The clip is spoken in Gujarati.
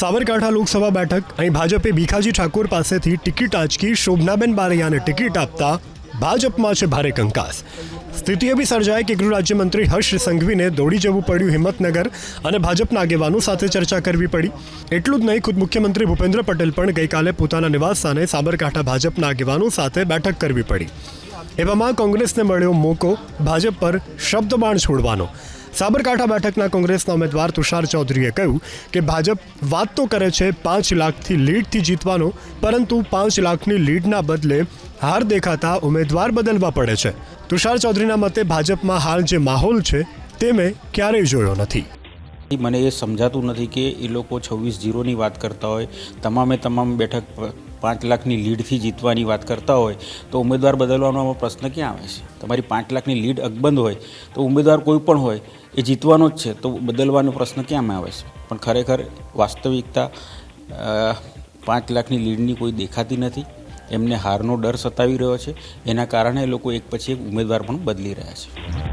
સાબરકાંઠા લોકસભા બેઠક અહીં ભાજપે ભીખાજી ઠાકોર પાસેથી ટિકિટ આંચકી શોભનાબેન બારૈયાને ટિકિટ આપતા ભાજપમાં છે ભારે કંકાસ. સ્થિતિ એવી સર્જાય કે ગૃહ રાજ્યમંત્રી હર્ષ સંઘવીને દોડી જવું પડ્યું હિંમતનગર અને ભાજપના આગેવાનો સાથે ચર્ચા કરવી પડી. એટલું જ નહીં, ખુદ મુખ્યમંત્રી ભૂપેન્દ્ર પટેલ પણ ગઈકાલે પોતાના નિવાસસ્થાને સાબરકાંઠા ભાજપના આગેવાનો સાથે બેઠક કરવી પડી. એવામાં કોંગ્રેસને મળ્યો મોકો, ભાજપ પર શબ્દબાણ છોડવાનો. સાબરકાંઠા બેઠકના કોંગ્રેસના ઉમેદવાર તુષાર ચૌધરીએ કહ્યું કે ભાજપ વાત તો કરે છે પાંચ લાખથી લીડથી જીતવાનો, પરંતુ પાંચ લાખની લીડના બદલે હાર દેખાતા ઉમેદવાર બદલવા પડે છે. તુષાર ચૌધરીના મતે ભાજપમાં હાલ જે માહોલ છે તે મેં ક્યારેય જોયો નથી. મને એ સમજાતું નથી કે એ લોકો છવ્વીસ જીરોની વાત કરતા હોય, તમામે તમામ બેઠક પાંચ લાખની લીડથી જીતવાની વાત કરતા હોય, તો ઉમેદવાર બદલવાનો પ્રશ્ન ક્યાં આવે છે? તમારી પાંચ લાખની લીડ અકબંધ હોય, તો ઉમેદવાર કોઈ પણ હોય એ જીતવાનો જ છે. તો બદલવાનો પ્રશ્ન ક્યાંમાં આવે છે? પણ ખરેખર વાસ્તવિકતા પાંચ લાખની લીડની કોઈ દેખાતી નથી. એમને હારનો ડર સતાવી રહ્યો છે. એના કારણે લોકો એક પછી એક ઉમેદવાર પણ બદલી રહ્યા છે.